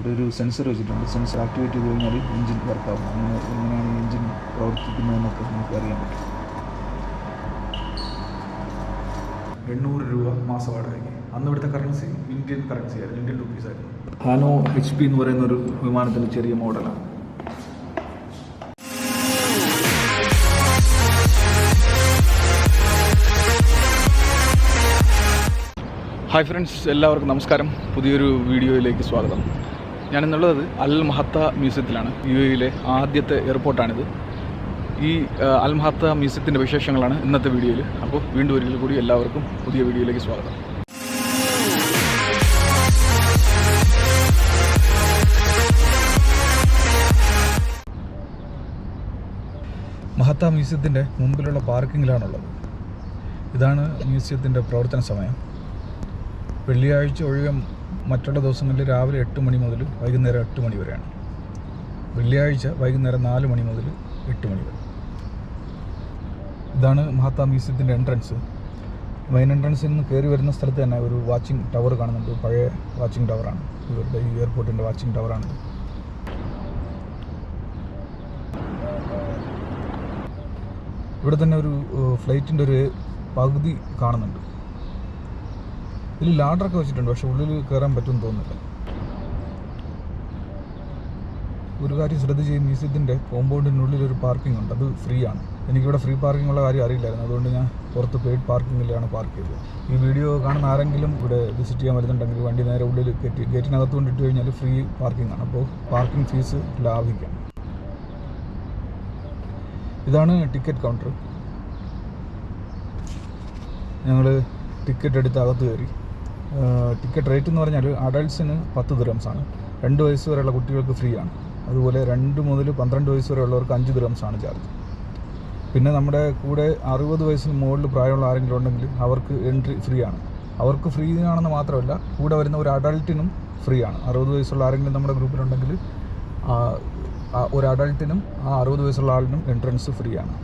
ഇവിടെ ഒരു സെൻസർ വെച്ചിട്ടുണ്ട്. സെൻസർ ആക്ടിവേറ്റ് ചെയ്ത് കഴിഞ്ഞാൽ എഞ്ചിൻ വർക്കാവും അങ്ങനെ എങ്ങനെയാണ് എഞ്ചിൻ പ്രവർത്തിക്കുന്നതെന്നൊക്കെ നമുക്ക് അറിയാൻ പറ്റും. എണ്ണൂറ് രൂപ മാസ വാടകയ്ക്ക്. അന്ന് ഇവിടുത്തെ കറൻസി ഇന്ത്യൻ കറൻസി ആയിരുന്നു. ഇന്ത്യൻ റുപ്പീസ് ആയിരുന്നു. ഹാനോ എച്ച് പി എന്ന് പറയുന്ന ഒരു വിമാനത്തിന്റെ ചെറിയ മോഡലാണ് ഹായ് ഫ്രണ്ട്സ് എല്ലാവർക്കും നമസ്കാരം. പുതിയൊരു വീഡിയോയിലേക്ക് സ്വാഗതം. ഞാൻ ഇന്നുള്ളത് അൽ മഹത്ത മ്യൂസിയത്തിലാണ് യു എയിലെ ആദ്യത്തെ എയർപോർട്ടാണിത്. ഈ അൽ മഹത്ത മ്യൂസിയത്തിന്റെ വിശേഷങ്ങളാണ് ഇന്നത്തെ വീഡിയോയിൽ അപ്പോൾ വീണ്ടും ഒരിക്കൽ കൂടി എല്ലാവർക്കും പുതിയ വീഡിയോയിലേക്ക് സ്വാഗതം. മഹത്ത മ്യൂസിയത്തിന്റെ മുമ്പിലുള്ള പാർക്കിങ്ങിലാണുള്ളത്. ഇതാണ് മ്യൂസിയത്തിന്റെ പ്രവർത്തന സമയം. വെള്ളിയാഴ്ച ഒഴികെ മറ്റുള്ള ദിവസങ്ങളിൽ രാവിലെ എട്ട് മണി മുതൽ വൈകുന്നേരം എട്ട് മണി വരെയാണ്. വെള്ളിയാഴ്ച വൈകുന്നേരം നാല് മണി മുതൽ എട്ട് മണി വരെ. ഇതാണ് മഹാത്മാ മ്യൂസിയത്തിന്റെ എൻട്രൻസ് മെയിൻ എൻട്രൻസിൽ നിന്ന് കയറി വരുന്ന സ്ഥലത്ത് തന്നെ ഒരു വാച്ചിങ് ടവർ കാണുന്നുണ്ട്. പഴയ വാച്ചിങ് ടവറാണ് ഇവരുടെ ഈ എയർപോർട്ടിന്റെ വാച്ചിങ് ടവറാണിത് ഇവിടെ തന്നെ ഒരു ഫ്ലൈറ്റിന്റെ ഒരു പകുതി കാണുന്നുണ്ട്. ഇതിൽ ലാഡറൊക്കെ വെച്ചിട്ടുണ്ട്. പക്ഷെ ഉള്ളിൽ കയറാൻ പറ്റുമെന്ന് തോന്നുന്നില്ല. ഒരു കാര്യം ശ്രദ്ധിച്ച് ഈ മ്യൂസിയത്തിന്റെ കോമ്പൗണ്ടിനുള്ളിൽ ഒരു പാർക്കിംഗ് ഉണ്ട്. അത് ഫ്രീ ആണ്. എനിക്കിവിടെ ഫ്രീ പാർക്കിംഗ് ഉള്ള കാര്യം അറിയില്ലായിരുന്നു. അതുകൊണ്ട് ഞാൻ പുറത്ത് പെയ്ഡ് പാർക്കിങ്ങിലാണ് പാർക്ക് ചെയ്തത്. ഈ വീഡിയോ കാണുന്ന ആരെങ്കിലും ഇവിടെ വിസിറ്റ് ചെയ്യാൻ വരുന്നുണ്ടെങ്കിൽ വണ്ടി നേരെ ഉള്ളിൽ കയറ്റി ഗേറ്റിനകത്ത് കൊണ്ടിട്ട് കഴിഞ്ഞാൽ ഫ്രീ പാർക്കിംഗ് ആണ്. അപ്പോൾ പാർക്കിംഗ് ഫീസ് ലാഭിക്കാം. ഇതാണ് ടിക്കറ്റ് കൗണ്ടർ ഞങ്ങൾ ടിക്കറ്റ് എടുത്ത് അകത്ത് കയറി. ടിക്കറ്റ് റേറ്റ് എന്ന് പറഞ്ഞാൽ അഡൾട്ട്സിന് പത്ത് ആണ്. രണ്ട് വയസ്സ് വരെയുള്ള കുട്ടികൾക്ക് ഫ്രീ ആണ്. അതുപോലെ രണ്ട് മുതൽ പന്ത്രണ്ട് വയസ്സ് വരെ ഉള്ളവർക്ക് അഞ്ച് ആണ് ചാർജ് പിന്നെ നമ്മുടെ കൂടെ അറുപത് വയസ്സിന് മുകളിൽ പ്രായമുള്ള ആരെങ്കിലും ഉണ്ടെങ്കിൽ അവർക്ക് എൻട്രി ഫ്രീ ആണ്. അവർക്ക് ഫ്രീ ആണെന്ന് മാത്രമല്ല കൂടെ വരുന്ന ഒരു അഡൾട്ടിനും ഫ്രീ ആണ്. അറുപത് വയസ്സുള്ള ആരെങ്കിലും നമ്മുടെ ഗ്രൂപ്പിലുണ്ടെങ്കിൽ ഒരു അഡൾട്ടിനും ആ അറുപത് വയസ്സുള്ള ആളിനും എൻട്രൻസ് ഫ്രീ ആണ്.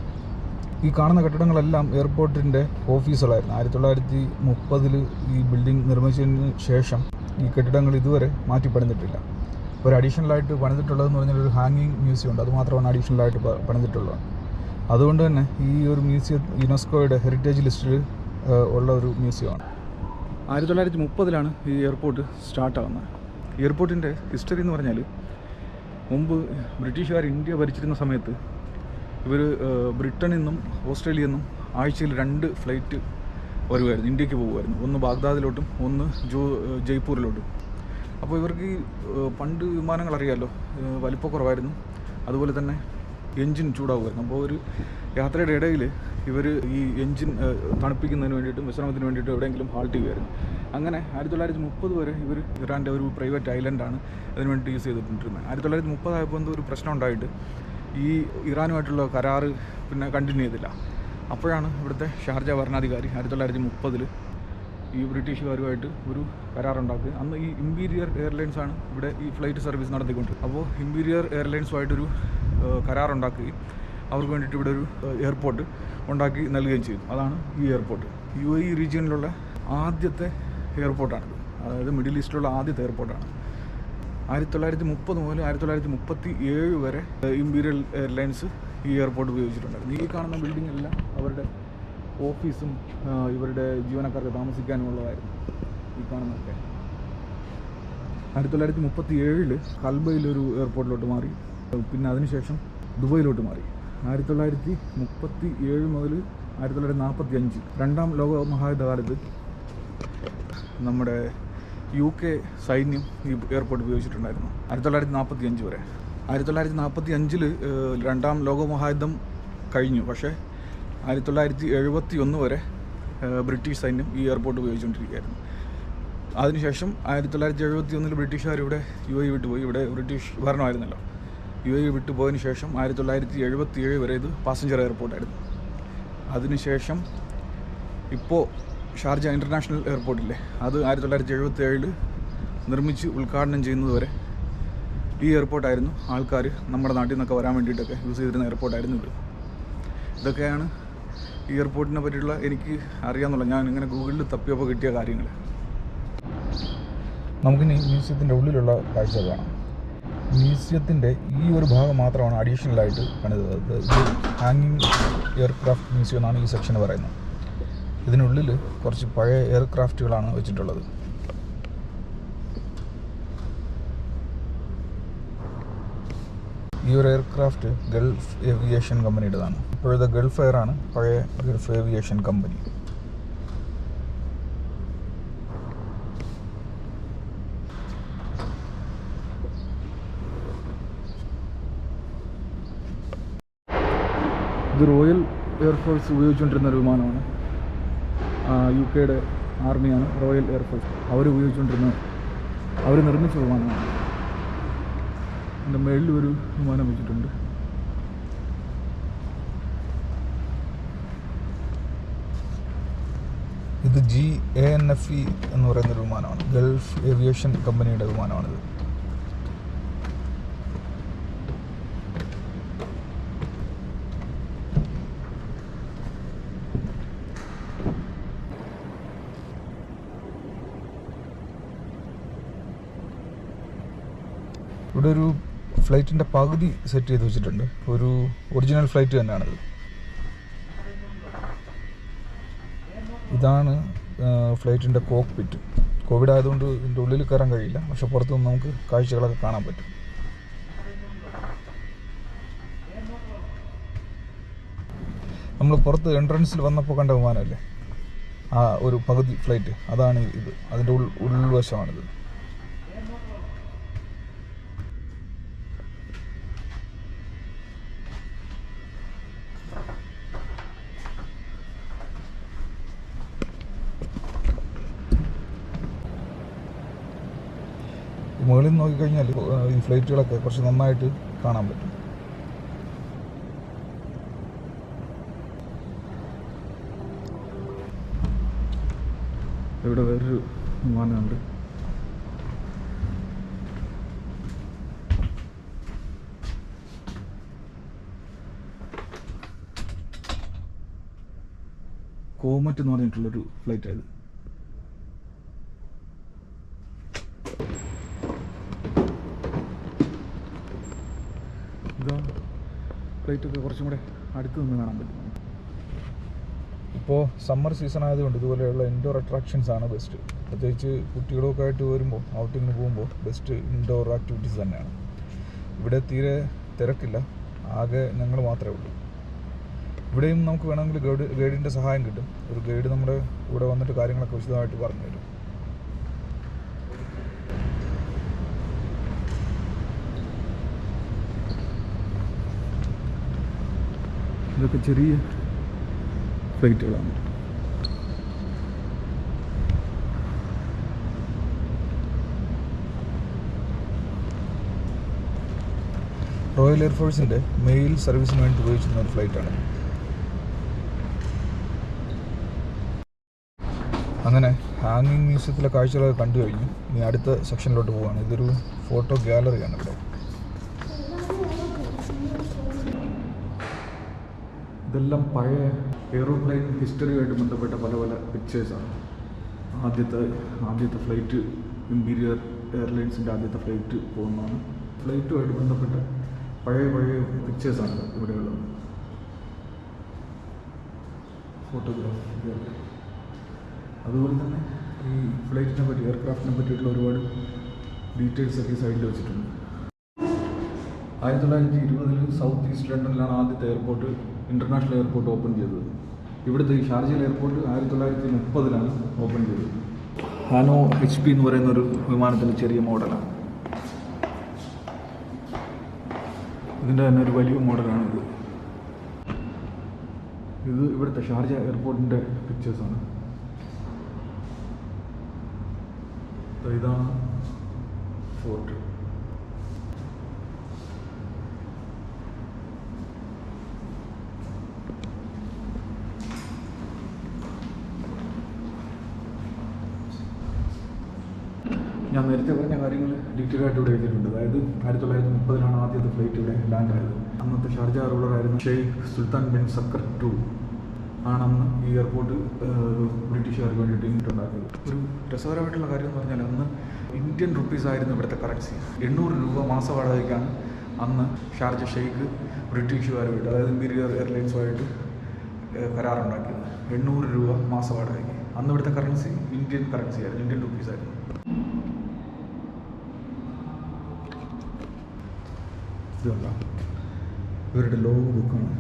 ഈ കാണുന്ന കെട്ടിടങ്ങളെല്ലാം എയർപോർട്ടിന്റെ ഓഫീസുകളായിരുന്നു. ആയിരത്തി തൊള്ളായിരത്തി മുപ്പതിൽ ഈ ബിൽഡിംഗ് നിർമ്മിച്ചതിന് ശേഷം ഈ കെട്ടിടങ്ങൾ ഇതുവരെ മാറ്റി പണിതിട്ടില്ല ഒരു അഡീഷണലായിട്ട് പണിതിട്ടുള്ളതെന്ന് പറഞ്ഞാൽ ഒരു ഹാങ്ങിങ് മ്യൂസിയം ഉണ്ട്. അതുമാത്രമാണ് അഡീഷണലായിട്ട് പണിതിട്ടുള്ളത്. അതുകൊണ്ട് തന്നെ ഈ ഒരു മ്യൂസിയം യുനെസ്കോയുടെ ഹെറിറ്റേജ് ലിസ്റ്റിൽ ഉള്ള ഒരു മ്യൂസിയമാണ്. ആയിരത്തി തൊള്ളായിരത്തി മുപ്പതിലാണ് ഈ എയർപോർട്ട് സ്റ്റാർട്ടാകുന്നത്. എയർപോർട്ടിന്റെ ഹിസ്റ്ററി എന്ന് പറഞ്ഞാൽ മുമ്പ് ബ്രിട്ടീഷുകാർ ഇന്ത്യ ഭരിച്ചിരുന്ന സമയത്ത് ഇവർ ബ്രിട്ടനിൽ നിന്നും ഓസ്ട്രേലിയയിൽ നിന്നും ആഴ്ചയിൽ രണ്ട് ഫ്ലൈറ്റ് വരുമായിരുന്നു ഇന്ത്യയ്ക്ക് പോകുമായിരുന്നു ഒന്ന് ബാഗ്ദാദിലോട്ടും ഒന്ന് ജോ ജയ്പൂരിലോട്ടും. അപ്പോൾ ഇവർക്ക് പണ്ട് വിമാനങ്ങൾ അറിയാമല്ലോ വലിപ്പക്കുറവായിരുന്നു അതുപോലെ തന്നെ എൻജിൻ ചൂടാവുമായിരുന്നു. അപ്പോൾ ഒരു യാത്രയുടെ ഇടയിൽ ഇവർ ഈ എൻജിൻ തണുപ്പിക്കുന്നതിന് വേണ്ടിയിട്ടും വിശ്രമത്തിന് വേണ്ടിയിട്ടും എവിടെയെങ്കിലും ഹാൾട്ട് ചെയ്യുമായിരുന്നു അങ്ങനെ ആയിരത്തി തൊള്ളായിരത്തി മുപ്പത് വരെ ഇവർ ഇറാന്റെ ഒരു പ്രൈവറ്റ് ഐലൻഡാണ് അതിന് വേണ്ടി യൂസ് ചെയ്തിട്ടുണ്ടിരുന്നത്. ആയിരത്തി തൊള്ളായിരത്തി മുപ്പതായപ്പോൾ എന്തോ ഒരു പ്രശ്നം ഉണ്ടായിട്ട് ഈ ഇറാനുമായിട്ടുള്ള കരാറ് പിന്നെ കണ്ടിന്യൂ ചെയ്തില്ല. അപ്പോഴാണ് ഇവിടുത്തെ ഷാർജ ഭരണാധികാരി ആയിരത്തി തൊള്ളായിരത്തി മുപ്പതിൽ ഈ ബ്രിട്ടീഷുകാരുമായിട്ട് ഒരു കരാറുണ്ടാക്കുക. അന്ന് ഈ ഇമ്പീരിയർ എയർലൈൻസ് ആണ് ഇവിടെ ഈ ഫ്ലൈറ്റ് സർവീസ് നടത്തിക്കൊണ്ടിരുന്നത് അപ്പോൾ ഇമ്പീരിയർ എയർലൈൻസുമായിട്ടൊരു കരാറുണ്ടാക്കുകയും അവർക്ക് വേണ്ടിയിട്ട് ഇവിടെ ഒരു എയർപോർട്ട് ഉണ്ടാക്കി നൽകുകയും ചെയ്തു. അതാണ് ഈ എയർപോർട്ട് യു എ ഇ റീജിയനിലുള്ള ആദ്യത്തെ എയർപോർട്ടാണിത് അതായത് മിഡിൽ ഈസ്റ്റിലുള്ള ആദ്യത്തെ എയർപോർട്ടാണ് ആയിരത്തി തൊള്ളായിരത്തി മുപ്പത് മുതൽ ആയിരത്തി തൊള്ളായിരത്തി മുപ്പത്തി ഏഴ് വരെ ഇമ്പീരിയൽ എയർലൈൻസ് ഈ എയർപോർട്ട് ഉപയോഗിച്ചിട്ടുണ്ടായിരുന്നു. ഈ കാണുന്ന ബിൽഡിംഗ് എല്ലാം അവരുടെ ഓഫീസും ഇവരുടെ ജീവനക്കാർക്ക് താമസിക്കാനുമുള്ളതായിരുന്നു ഈ കാണുന്നതൊക്കെ. ആയിരത്തി തൊള്ളായിരത്തി മുപ്പത്തി ഏഴിൽ കൽബയിലൊരു എയർപോർട്ടിലോട്ട് മാറി. പിന്നെ അതിനുശേഷം ദുബൈയിലോട്ട് മാറി. ആയിരത്തി തൊള്ളായിരത്തി മുപ്പത്തി ഏഴ് മുതൽ ആയിരത്തി തൊള്ളായിരത്തി നാൽപ്പത്തി അഞ്ച് രണ്ടാം ലോക മഹായുദ്ധകാലത്ത് നമ്മുടെ യു കെ സൈന്യം ഈ എയർപോർട്ട് ഉപയോഗിച്ചിട്ടുണ്ടായിരുന്നു. ആയിരത്തി തൊള്ളായിരത്തി നാൽപ്പത്തി അഞ്ച് വരെ. ആയിരത്തി തൊള്ളായിരത്തി നാൽപ്പത്തി അഞ്ചിൽ രണ്ടാം ലോകമഹായുദ്ധം കഴിഞ്ഞു. പക്ഷേ ആയിരത്തി തൊള്ളായിരത്തി എഴുപത്തി ഒന്ന് വരെ ബ്രിട്ടീഷ് സൈന്യം ഈ എയർപോർട്ട് ഉപയോഗിച്ചുകൊണ്ടിരിക്കുകയായിരുന്നു. അതിനുശേഷം ആയിരത്തി തൊള്ളായിരത്തി എഴുപത്തി ഒന്നിൽ ബ്രിട്ടീഷുകാർ ഇവിടെ യു എ വിട്ടുപോയി. ഇവിടെ ബ്രിട്ടീഷ് ഭരണമായിരുന്നല്ലോ. യു എ വിട്ടുപോയതിന് ശേഷം ആയിരത്തി തൊള്ളായിരത്തി എഴുപത്തി ഏഴ് വരെ ഇത് പാസഞ്ചർ എയർപോർട്ടായിരുന്നു. അതിനുശേഷം ഇപ്പോൾ ഷാർജ ഇന്റർനാഷണൽ എയർപോർട്ടില്ലേ? അത് ആയിരത്തി തൊള്ളായിരത്തി എഴുപത്തി ഏഴിൽ നിർമ്മിച്ച് ഉദ്ഘാടനം ചെയ്യുന്നതുവരെ ഈ എയർപോർട്ടായിരുന്നു. ആൾക്കാർ നമ്മുടെ നാട്ടിൽ നിന്നൊക്കെ വരാൻ വേണ്ടിയിട്ടൊക്കെ യൂസ് ചെയ്തിരുന്ന എയർപോർട്ടായിരുന്നു ഇത്. ഇതൊക്കെയാണ് ഈ എയർപോർട്ടിനെ പറ്റിയുള്ള എനിക്ക് അറിയാമെന്നുള്ള ഞാൻ ഇങ്ങനെ ഗൂഗിളിൽ തപ്പിയപ്പോൾ കിട്ടിയ കാര്യങ്ങൾ നമുക്കിനി മ്യൂസിയത്തിന്റെ ഉള്ളിലുള്ള കാഴ്ച കാണാം. മ്യൂസിയത്തിന്റെ ഈ ഒരു ഭാഗം മാത്രമാണ് അഡീഷണലായിട്ട് പണിതത്. ഹാങ്ങിങ് എയർക്രാഫ്റ്റ് മ്യൂസിയം എന്നാണ് ഈ സെക്ഷൻ പറയുന്നത്. ഇതിനുള്ളിൽ കുറച്ച് പഴയ എയർക്രാഫ്റ്റുകളാണ് വെച്ചിട്ടുള്ളത്. ഈ ഒരു എയർക്രാഫ്റ്റ് ഗൾഫ് ഏവിയേഷൻ കമ്പനിയുടേതാണ്. ഇപ്പോഴത്തെ ഗൾഫ് എയർ ആണ് പഴയ ഗൾഫ് ഏവിയേഷൻ കമ്പനി. ഇത് റോയൽ എയർഫോഴ്സ് ഉപയോഗിച്ചുകൊണ്ടിരുന്ന ഒരു വിമാനമാണ്. യു കെയുടെ ആർമിയാണ് റോയൽ എയർഫോഴ്സ് അവർ ഉപയോഗിച്ചുകൊണ്ടിരുന്ന അവർ നിർമ്മിച്ച വിമാനമാണ്. എന്റെ മേളിൽ ഒരു വിമാനം വെച്ചിട്ടുണ്ട്. ഇത് G A N F E എന്ന് പറയുന്ന ഒരു വിമാനമാണ്. ഗൾഫ് ഏവിയേഷൻ കമ്പനിയുടെ വിമാനമാണിത്. ഇവിടെ ഒരു ഫ്ലൈറ്റിന്റെ പകുതി സെറ്റ് ചെയ്ത് വെച്ചിട്ടുണ്ട്. ഒരു ഒറിജിനൽ ഫ്ലൈറ്റ് തന്നെയാണത്. ഇതാണ് ഫ്ലൈറ്റിന്റെ കോക്പിറ്റ് കോവിഡ് ആയതുകൊണ്ട് ഇതിന്റെ ഉള്ളിൽ കയറാൻ കഴിയില്ല. പക്ഷെ പുറത്തുനിന്ന് നമുക്ക് കാഴ്ചകളൊക്കെ കാണാൻ പറ്റും. നമ്മൾ പുറത്ത് എൻട്രൻസിൽ വന്നപ്പോൾ കണ്ട വിമാനമല്ലേ? ആ ഒരു പകുതി ഫ്ലൈറ്റ്. അതാണ് ഇത്. അതിന്റെ ഉൾ ഉൾവശമാണിത്. മുകളിൽ നോക്കിക്കഴിഞ്ഞാൽ ഈ ഫ്ലൈറ്റുകളൊക്കെ കുറച്ച് നന്നായിട്ട് കാണാൻ പറ്റും. ഇവിടെ വേറൊരു വിമാനമുണ്ട്. കോമറ്റ് എന്ന് പറഞ്ഞിട്ടുള്ളൊരു ഫ്ലൈറ്റ് ആയത് ഇതാ ഫ്ലൈറ്റൊക്കെ കുറച്ചും കൂടെ അടുത്ത് നിന്ന് കാണാൻ പറ്റും. ഇപ്പോൾ സമ്മർ സീസൺ ആയതുകൊണ്ട് ഇതുപോലെയുള്ള ഇൻഡോർ അട്രാക്ഷൻസ് ആണ് ബെസ്റ്റ് പ്രത്യേകിച്ച് കുട്ടികളൊക്കെ ആയിട്ട് വരുമ്പോൾ ഔട്ടിങ്ങിന് പോകുമ്പോൾ ബെസ്റ്റ് ഇൻഡോർ ആക്ടിവിറ്റീസ് തന്നെയാണ്. ഇവിടെ തീരെ തിരക്കില്ല. ആകെ ഞങ്ങൾ മാത്രമേ ഉള്ളൂ. ഇവിടെയും നമുക്ക് വേണമെങ്കിൽ ഗൈഡ് ഗൈഡിന്റെ സഹായം കിട്ടും. ഒരു ഗൈഡ് നമ്മുടെ കൂടെ വന്നിട്ട് കാര്യങ്ങളൊക്കെ വിശദമായിട്ട് പറഞ്ഞു തരും ഇതൊക്കെ ചെറിയ ഫ്ലൈറ്റുകളാണ് റോയൽ എയർഫോഴ്സിന്റെ മെയിൽ സർവീസിന് വേണ്ടി ഉപയോഗിച്ചിരുന്ന ഒരു ഫ്ലൈറ്റാണ് അങ്ങനെ ഹാങ്ങിങ് മ്യൂസിയത്തിലെ കാഴ്ചകളൊക്കെ കണ്ടു കഴിഞ്ഞു. ഇനി അടുത്ത സെക്ഷനിലോട്ട് പോവുകയാണ് ഇതൊരു ഫോട്ടോ ഗ്യാലറിയാണ് ഇവിടെ. ഇതെല്ലാം പഴയ എയ്റോപ്ലെയിൻ ഹിസ്റ്ററിയുമായിട്ട് ബന്ധപ്പെട്ട പല പല പിക്ചേഴ്സാണ് ആദ്യത്തെ ആദ്യത്തെ ഫ്ലൈറ്റ് ഇമ്പീരിയർ എയർലൈൻസിന്റെ ആദ്യത്തെ ഫ്ലൈറ്റ് പോകുന്നതാണ്. ഫ്ലൈറ്റുമായിട്ട് ബന്ധപ്പെട്ട പഴയ പഴയ പിക്ചേഴ്സാണ് ഇവിടെയുള്ളത്. ഫോട്ടോഗ്രാഫി അതുപോലെ തന്നെ ഈ ഫ്ലൈറ്റിനെ പറ്റി എയർക്രാഫ്റ്റിനെ പറ്റിയിട്ടുള്ള ഒരുപാട് ഡീറ്റെയിൽസ് ഒക്കെ സൈഡിൽ വെച്ചിട്ടുണ്ട്. ആയിരത്തി തൊള്ളായിരത്തി ഇരുപതിൽ സൗത്ത് ഈസ്റ്റ് ലണ്ടനിലാണ് ആദ്യത്തെ എയർപോർട്ട് ഇന്റർനാഷണൽ എയർപോർട്ട് ഓപ്പൺ ചെയ്തത്. ഇവിടുത്തെ ഈ ഷാർജയിൽ എയർപോർട്ട് ആയിരത്തി തൊള്ളായിരത്തി മുപ്പതിലാണ് ഓപ്പൺ ചെയ്തത്. ഹാനോ എച്ച് പി എന്ന് പറയുന്ന ഒരു വിമാനത്തിന്റെ ചെറിയ മോഡലാണ്. ഇതിന്റെ തന്നെ ഒരു വലിയ മോഡലാണിത്. ഇത് ഇത് ഇവിടുത്തെ ഷാർജ എയർപോർട്ടിന്റെ പിക്ചേഴ്സാണ്. ഇതാണ് ഫോർട്ട് ഞാൻ നേരത്തെ പറഞ്ഞ കാര്യങ്ങൾ ഡീറ്റെയിലായിട്ട് ഇവിടെ എഴുതിയിട്ടുണ്ട്. അതായത് ആയിരത്തി തൊള്ളായിരത്തി മുപ്പതിലാണ് ആദ്യത്തെ ഫ്ലൈറ്റ് ഇവിടെ ലാൻഡ് ആയത്. അന്നത്തെ Sharjah റൂളറായിരുന്നു Sheikh Sultan bin Saqr two ആണെന്ന് ഈ എയർപോർട്ട് ബ്രിട്ടീഷുകാർക്ക് വേണ്ടിയിട്ട് ഇങ്ങോട്ടുണ്ടാക്കിയത് ഒരു രസകരമായിട്ടുള്ള കാര്യം എന്ന് പറഞ്ഞാൽ അന്ന് ഇന്ത്യൻ റുപ്പീസ് ആയിരുന്നു ഇവിടുത്തെ കറൻസി എണ്ണൂറ് രൂപ മാസ വാടകയ്ക്കാണ് അന്ന് ഷാർജ ഷെയ്ഖ് ബ്രിട്ടീഷുകാരുമായിട്ട് അതായത് ഇമ്പീരിയർ എയർലൈൻസുമായിട്ട് കരാറുണ്ടാക്കിയത്. എണ്ണൂറ് രൂപ മാസ വാടകയ്ക്ക്. അന്ന് ഇവിടുത്തെ കറൻസി ഇന്ത്യൻ കറൻസി ആയിരുന്നു ഇന്ത്യൻ റുപ്പീസ് ആയിരുന്നു. ഇതുണ്ട? ഇവരുടെ ലോഗ് ബുക്കാണ്.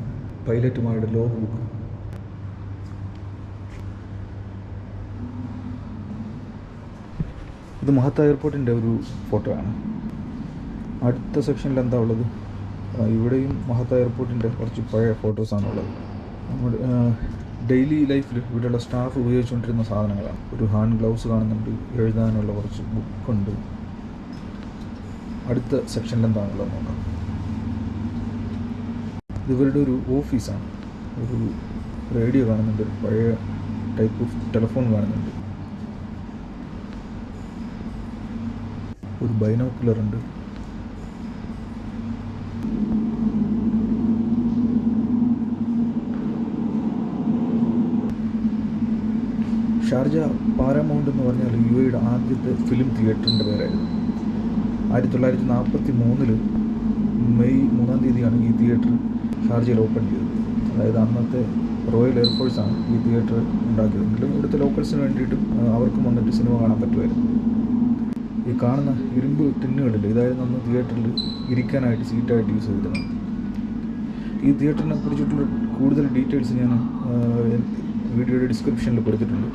പൈലറ്റുമാരുടെ ലോഗ് ബുക്ക്. ഇത് മഹത്ത എയർപോർട്ടിന്റെ ഒരു ഫോട്ടോ ആണ് അടുത്ത സെക്ഷനിൽ എന്താ ഉള്ളത്? ഇവിടെയും മഹത്ത എയർപോർട്ടിന്റെ കുറച്ച് പഴയ ഫോട്ടോസാണ് ഉള്ളത്. നമ്മുടെ ഡെയിലി ലൈഫിൽ ഇവിടെയുള്ള സ്റ്റാഫ് ഉപയോഗിച്ചുകൊണ്ടിരുന്ന സാധനങ്ങളാണ്. ഒരു ഹാൻഡ് ഗ്ലൗസ് കാണുന്നുണ്ട് എഴുതാനുള്ള കുറച്ച് ബുക്കുണ്ട്. അടുത്ത സെക്ഷനിൽ എന്താണുള്ളത് നോക്കാം. ഇവരുടെ ഒരു ഓഫീസാണ്. ഒരു റേഡിയോ കാണുന്നുണ്ട്. ഒരു പഴയ ടൈപ്പ് ഓഫ് ടെലിഫോൺ കാണുന്നുണ്ട്. ഒരു ബൈനോക്കുലർ ഉണ്ട്. ഷാർജ പാരമൗണ്ട് എന്ന് പറഞ്ഞാൽ യു എയുടെ ആദ്യത്തെ ഫിലിം തിയേറ്ററിന്റെ പേരായിരുന്നു. ആയിരത്തി തൊള്ളായിരത്തി നാൽപ്പത്തി മൂന്നിൽ മെയ് മൂന്നാം തീയതിയാണ് ഈ തിയേറ്റർ ഷാർജയിൽ ഓപ്പൺ ചെയ്തത് അതായത് അന്നത്തെ റോയൽ എയർഫോഴ്സാണ് ഈ തിയേറ്റർ ഉണ്ടാക്കിയതെങ്കിലും ഇവിടുത്തെ ലോക്കൽസിന് വേണ്ടിയിട്ടും അവർക്കും വന്നിട്ട് സിനിമ കാണാൻ പറ്റുമായിരുന്നു. ഈ കാണുന്ന ഇരുമ്പ് ടിന്നുകളില്ല ഇതായിരുന്നു അന്ന് തിയേറ്ററിൽ ഇരിക്കാനായിട്ട് സീറ്റായിട്ട് യൂസ് ചെയ്തിരുന്നത്. ഈ തിയേറ്ററിനെ കുറിച്ചിട്ടുള്ള കൂടുതൽ ഡീറ്റെയിൽസ് ഞാൻ വീഡിയോയുടെ ഡിസ്ക്രിപ്ഷനിൽ കൊടുത്തിട്ടുണ്ട്.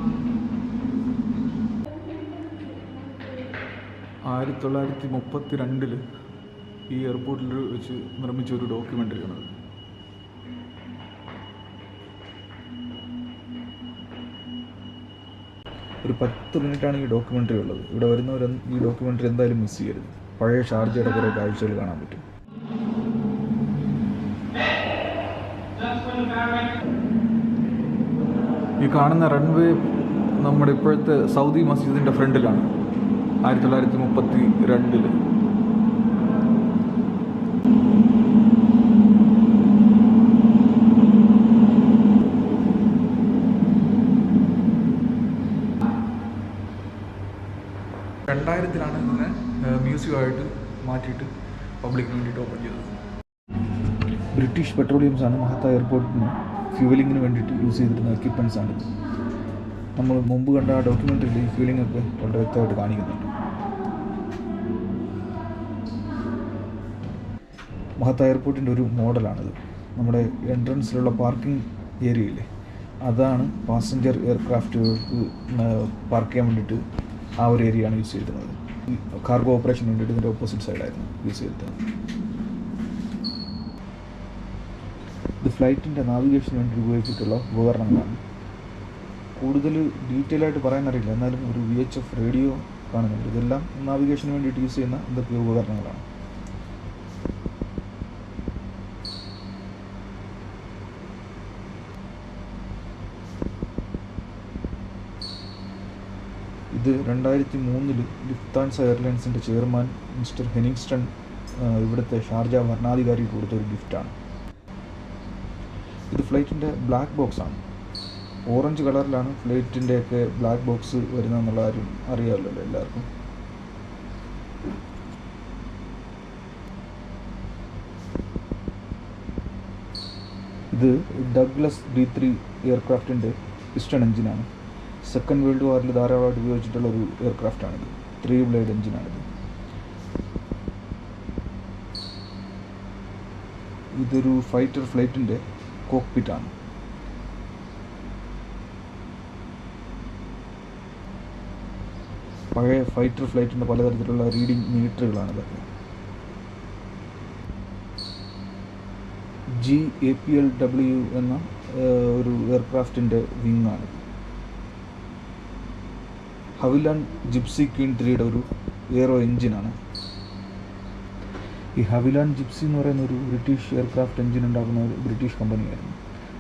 ആയിരത്തി തൊള്ളായിരത്തി മുപ്പത്തി രണ്ടിൽ ഈ എയർപോർട്ടിൽ വെച്ച് നിർമ്മിച്ച ഒരു ഡോക്യുമെന്ററിയാണത് ഒരു പത്ത് മിനിറ്റാണ് ഈ ഡോക്യുമെന്ററി ഉള്ളത്. ഇവിടെ വരുന്നവർ ഈ ഡോക്യുമെന്ററി എന്തായാലും മിസ് ചെയ്യരുത്. പഴയ ഷാർജയുടെ കുറേ കാഴ്ചകൾ കാണാൻ പറ്റും. ഈ കാണുന്ന റൺവേ നമ്മുടെ ഇപ്പോഴത്തെ സൗദി മസ്ജിദിന്റെ ഫ്രണ്ടിലാണ് ആയിരത്തി തൊള്ളായിരത്തി മുപ്പത്തി രണ്ടിൽ. മാറ്റിയിട്ട് പബ്ലിക് വേണ്ടിയിട്ട് ഓപ്പൺ ചെയ്തത്. ബ്രിട്ടീഷ് പെട്രോളിയംസ് ആണ് മഹത്ത എയർപോർട്ടിന് ഫ്യൂവലിങ്ങിന് വേണ്ടിയിട്ട് യൂസ് ചെയ്തിരുന്ന എക്യുപ്മെന്റ്സ് ആണ് നമ്മൾ മുമ്പ് കണ്ട ആ ഈ ഫ്യൂലിംഗ് ഒക്കെ വളരെ വ്യക്തമായിട്ട് കാണിക്കുന്നുണ്ട്. മഹത്ത എയർപോർട്ടിന്റെ ഒരു മോഡലാണിത് നമ്മുടെ എൻട്രൻസിലുള്ള പാർക്കിംഗ് ഏരിയയില്ലേ അതാണ് പാസഞ്ചർ എയർക്രാഫ്റ്റുകൾക്ക് പാർക്ക് ചെയ്യാൻ വേണ്ടിയിട്ട് ആ ഒരു ഏരിയയാണ് യൂസ് ചെയ്തിരുന്നത്. കാർഗോ ഓപ്പറേഷൻ വേണ്ടിയിട്ട് ഇതിന്റെ ഓപ്പോസിറ്റ് സൈഡായിരുന്നു യൂസ് ചെയ്തത് ഇത് ഫ്ലൈറ്റിന്റെ നാവിഗേഷന് വേണ്ടി ഉപയോഗിച്ചിട്ടുള്ള ഉപകരണങ്ങളാണ്. കൂടുതൽ ഡീറ്റെയിൽ ആയിട്ട് പറയാൻ അറിയില്ല എന്നാലും ഒരു വി എച്ച് എഫ് റേഡിയോ കാണുന്നുണ്ട്. ഇതെല്ലാം നാവിഗേഷന് വേണ്ടിയിട്ട് യൂസ് ചെയ്യുന്ന എന്തൊക്കെയോ ഉപകരണങ്ങളാണ്. ഇത് രണ്ടായിരത്തി മൂന്നിൽ ലിഫ്താൻസ എയർലൈൻസിന്റെ ചെയർമാൻ മിസ്റ്റർ ഹെനിങ്സ്റ്റൺ ഇവിടുത്തെ ഷാർജ ഭരണാധികാരിക്ക് കൊടുത്ത ഒരു ഗിഫ്റ്റാണ്. ഇത് ഫ്ലൈറ്റിന്റെ ബ്ലാക്ക് ബോക്സ് ആണ് ഓറഞ്ച് കളറിലാണ് ഫ്ലൈറ്റിന്റെയൊക്കെ ബ്ലാക്ക് ബോക്സ് വരുന്നതെന്നുള്ള ആരും അറിയാമല്ലോ എല്ലാവർക്കും. ഇത് ഡഗ്ലസ് ഡി ത്രീ എയർക്രാഫ്റ്റിന്റെ പിസ്റ്റൺ എഞ്ചിനാണ്. സെക്കൻഡ് വേൾഡ് വാറിൽ ധാരാളമായിട്ട് ഉപയോഗിച്ചിട്ടുള്ള ഒരു എയർക്രാഫ്റ്റാണിത് ത്രീ ബ്ലേഡ് എഞ്ചിനാണിത് ഇതൊരു ഫൈറ്റർ ഫ്ലൈറ്റിന്റെ കോക്പിറ്റാണ് പഴയ ഫൈറ്റർ ഫ്ലൈറ്റിന്റെ പലതരത്തിലുള്ള റീഡിംഗ് മീറ്ററുകളാണ് ഇതൊക്കെ. G A P L W എന്ന ഒരു എയർക്രാഫ്റ്റിന്റെ വിങ്ങാണ് ഹവിലാൻ ജിപ്സി ക്വീൻ ത്രീയുടെ ഒരു എയറോ എഞ്ചിനാണ്. ഈ ഹവിലാൻ ജിപ്സി എന്ന് പറയുന്ന ഒരു ബ്രിട്ടീഷ് എയർക്രാഫ്റ്റ് എഞ്ചിൻ ഉണ്ടാക്കുന്ന ഒരു ബ്രിട്ടീഷ് കമ്പനിയായിരുന്നു.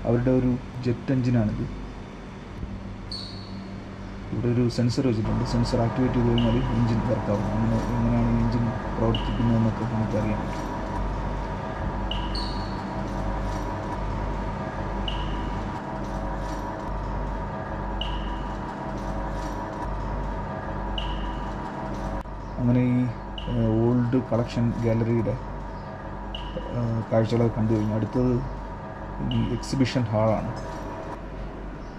അവരുടെ ഒരു ജെറ്റ് എഞ്ചിനാണിത്. ഇവിടെ ഒരു സെൻസർ വെച്ചിട്ടുണ്ട്. സെൻസർ ആക്ടിവേറ്റ് ചെയ്ത് കഴിഞ്ഞാൽ എഞ്ചിൻ വർക്കാവും അങ്ങനെ എങ്ങനെയാണ് എഞ്ചിൻ പ്രവർത്തിക്കുന്നതെന്നൊക്കെ നമുക്കറിയാൻ പറ്റും അങ്ങനെ ഈ ഓൾഡ് കളക്ഷൻ ഗാലറിയുടെ കാഴ്ചകളൊക്കെ കണ്ടു കഴിഞ്ഞു. അടുത്തത് ഈ എക്സിബിഷൻ ഹാളാണ്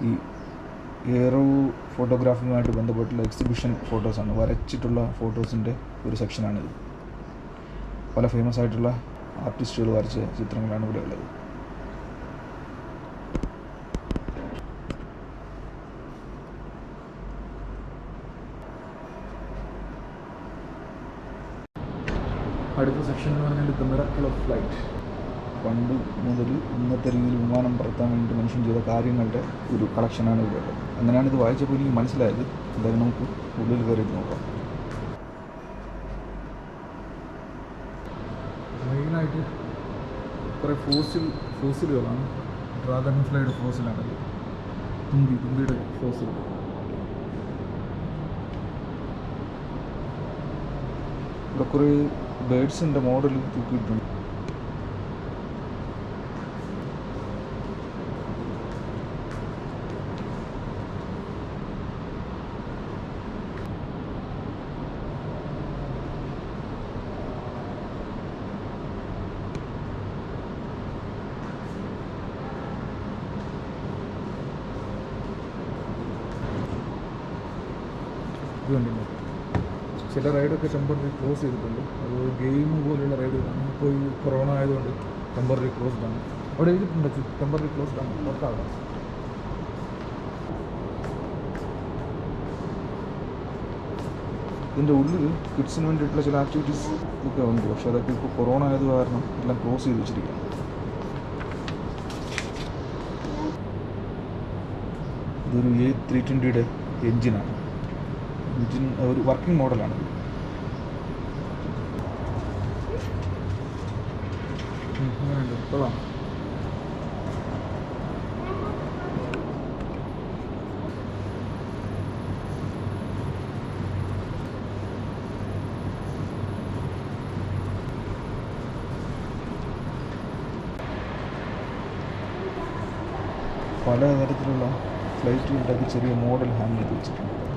ഈ എയറോ ഫോട്ടോഗ്രാഫിയുമായിട്ട് ബന്ധപ്പെട്ടുള്ള എക്സിബിഷൻ ഫോട്ടോസാണ് വരച്ചിട്ടുള്ള ഫോട്ടോസിന്റെ ഒരു സെക്ഷനാണിത് പല ഫേമസ് ആയിട്ടുള്ള ആർട്ടിസ്റ്റുകൾ വരച്ച ചിത്രങ്ങളാണ് ഇവിടെ ഉള്ളത്. അടുത്ത സെക്ഷൻ എന്ന് പറഞ്ഞാൽ ദ മിറക്കിൾ ഓഫ് ഫ്ലൈറ്റ് പണ്ട് മുതൽ ഇന്നത്തെ രീതിയിൽ വിമാനം പറത്താൻ വേണ്ടി മനുഷ്യൻ ചെയ്ത കാര്യങ്ങളുടെ ഒരു കളക്ഷനാണ് ഇവിടെ അങ്ങനെയാണ് ഇത് വായിച്ചപ്പോൾ എനിക്ക് മനസ്സിലായത്. എന്തായാലും നമുക്ക് ഉള്ളിൽ കയറിയിട്ട് നോക്കാം. മെയിനായിട്ട് കുറേ ഫോസിൽ ഫോസിലുകളാണ് ഡ്രാഗൺ ഫ്ലൈയുടെ ഫോസിലാണ് തുമ്പി തുമ്പിയുടെ ഫോസിൽ കുറേ ബേഡ്സിന്റെ മോഡൽ തൂക്കിയിട്ടുണ്ട് ഇത് കണ്ടില്ലേ ചില റൈഡൊക്കെ ടെമ്പററി ക്ലോസ് ചെയ്തിട്ടുണ്ട്. അത് ഗെയിം പോലെയുള്ള റൈഡുകളാണ്. ഇപ്പോൾ ഈ കൊറോണ ആയതുകൊണ്ട് ടെമ്പററി ക്ലോസ്ഡ് ആണ് അവിടെ എഴുതിയിട്ടുണ്ട് ടെമ്പററി ക്ലോസ്ഡ് ആണ് വർക്കാകാം ഇതിന്റെ ഉള്ളിൽ കിഡ്സിന് വേണ്ടിയിട്ടുള്ള ചില ആക്ടിവിറ്റീസ് ഒക്കെ ഉണ്ട്. പക്ഷേ അതൊക്കെ ഇപ്പോൾ കൊറോണ ആയത് കാരണം എല്ലാം ക്ലോസ് ചെയ്ത് വെച്ചിരിക്കുകയാണ്. ഇതൊരു എ ത്രീ ട്വന്റിയുടെ എൻജിനാണ് എൻജിൻ ഒരു വർക്കിംഗ് മോഡലാണ് കൊള്ളാം പല തരത്തിലുള്ള ഫ്ലൈറ്റുകളുടെയൊക്കെ ചെറിയ മോഡൽ ഹാങ് ചെയ്ത് വെച്ചിട്ടുണ്ട്.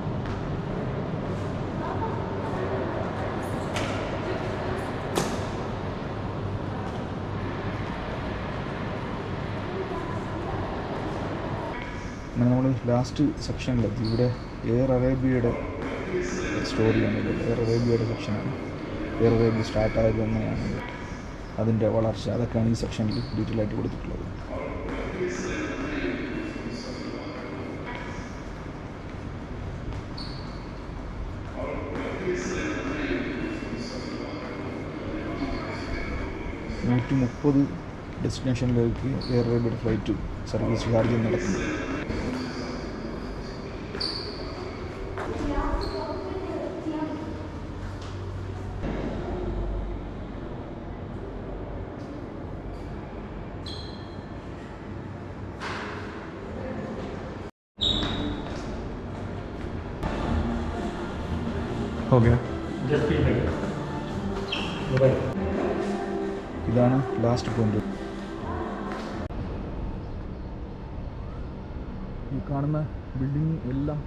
അങ്ങനെ നമ്മൾ ലാസ്റ്റ് സെക്ഷനിലെത്തി ഇവിടെ എയർ അറേബ്യയുടെ സ്റ്റോറിയാണ് ഇത് എയർ അറേബ്യയുടെ സെക്ഷനാണ് എയർ അറേബ്യ സ്റ്റാർട്ട് ആയത് എങ്ങനെയാണ്? അതിന്റെ വളർച്ച അതൊക്കെയാണ് ഈ സെക്ഷനിൽ ഡീറ്റെയിൽ ആയിട്ട് കൊടുത്തിട്ടുള്ളത്. നൂറ്റി മുപ്പത് ഡെസ്റ്റിനേഷനിലേക്ക് എയർ റേബിയുടെ ഫ്ലൈറ്റ് സർവീസ് ചാർജ് നടത്തുന്നു. ഓക്കെ. ഇതാണ് ലാസ്റ്റ് പോയിന്റ് ഈ കാണുന്ന ബിൽഡിംഗ് എല്ലാം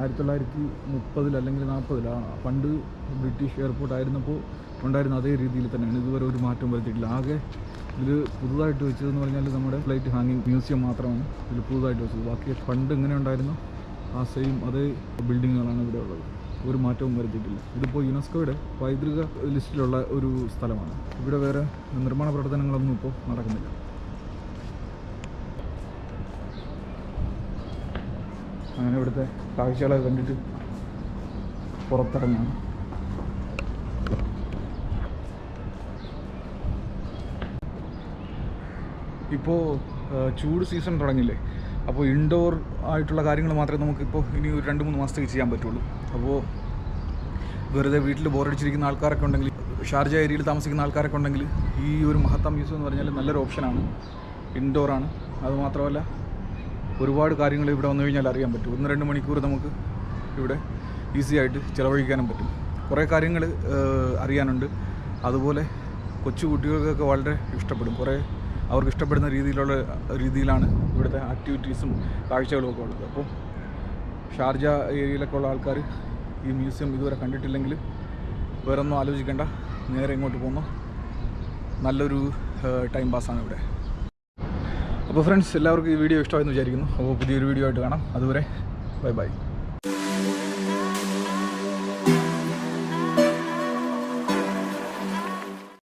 ആയിരത്തി തൊള്ളായിരത്തി മുപ്പതിൽ അല്ലെങ്കിൽ നാൽപ്പതിലാണ് പണ്ട് ബ്രിട്ടീഷ് എയർപോർട്ട് ആയിരുന്നപ്പോൾ ഉണ്ടായിരുന്ന അതേ രീതിയിൽ തന്നെയാണ്. ഇതുവരെ ഒരു മാറ്റം വരുത്തിയിട്ടില്ല. ആകെ ഇതിൽ പുതുതായിട്ട് വെച്ചതെന്ന് പറഞ്ഞാൽ നമ്മുടെ ഫ്ലൈറ്റ് ഹാങ്ങിങ് മ്യൂസിയം മാത്രമാണ് ഇതിൽ പുതുതായിട്ട് വെച്ചത്. ബാക്കി പണ്ട് എങ്ങനെ ഉണ്ടായിരുന്നു ആ സെയിം അതേ ബിൽഡിങ്ങുകളാണ് ഇവിടെ ഉള്ളത്. ഒരു മാറ്റവും വരുത്തിയിട്ടില്ല. ഇതിപ്പോൾ യുനെസ്കോയുടെ പൈതൃക ലിസ്റ്റിലുള്ള ഒരു സ്ഥലമാണ്. ഇവിടെ വേറെ നിർമ്മാണ പ്രവർത്തനങ്ങളൊന്നും ഇപ്പോൾ നടക്കുന്നില്ല. അങ്ങനെ ഇവിടുത്തെ കാഴ്ചകളൊക്കെ കണ്ടിട്ട് പുറത്തിറങ്ങാണ്. ഇപ്പോൾ ചൂട് സീസൺ തുടങ്ങില്ലേ? അപ്പോൾ ഇൻഡോർ ആയിട്ടുള്ള കാര്യങ്ങൾ മാത്രമേ നമുക്കിപ്പോൾ ഇനി ഒരു രണ്ട് മൂന്ന് മാസത്തേക്ക് ചെയ്യാൻ പറ്റുള്ളൂ. അപ്പോൾ വെറുതെ വീട്ടിൽ ബോറടിച്ചിരിക്കുന്ന ആൾക്കാരൊക്കെ ഉണ്ടെങ്കിൽ ഷാർജ ഏരിയയിൽ താമസിക്കുന്ന ആൾക്കാരൊക്കെ ഉണ്ടെങ്കിൽ ഈ ഒരു മഹത്തം മ്യൂസിയം എന്ന് പറഞ്ഞാൽ നല്ലൊരു ഓപ്ഷനാണ് ഇൻഡോറാണ് അതുമാത്രമല്ല ഒരുപാട് കാര്യങ്ങൾ ഇവിടെ വന്നു കഴിഞ്ഞാൽ അറിയാൻ പറ്റും. ഒന്ന് രണ്ട് മണിക്കൂർ നമുക്ക് ഇവിടെ ഈസി ആയിട്ട് ചിലവഴിക്കാനും പറ്റും. കുറേ കാര്യങ്ങൾ അറിയാനുണ്ട്. അതുപോലെ കൊച്ചു കുട്ടികൾക്കൊക്കെ വളരെ ഇഷ്ടപ്പെടും. കുറേ അവർക്ക് ഇഷ്ടപ്പെടുന്ന രീതിയിലുള്ള രീതിയിലാണ് ഇവിടുത്തെ ആക്ടിവിറ്റീസും കാഴ്ചകളും ഒക്കെ ഉള്ളത്. അപ്പോൾ ഷാർജ ഏരിയയിലൊക്കെ ഉള്ള ആൾക്കാർ ഈ മ്യൂസിയം ഇതുവരെ കണ്ടിട്ടില്ലെങ്കിൽ വേറെ ഒന്നും ആലോചിക്കേണ്ട. നേരെ ഇങ്ങോട്ട് പോകുന്നു. നല്ലൊരു ടൈം പാസ്സാണ് ഇവിടെ. അപ്പോൾ ഫ്രണ്ട്സ് എല്ലാവർക്കും ഈ വീഡിയോ ഇഷ്ടമായെന്ന് വിചാരിക്കുന്നു. അപ്പോൾ പുതിയൊരു വീഡിയോ ആയിട്ട് കാണാം. അതുവരെ ബൈ ബൈ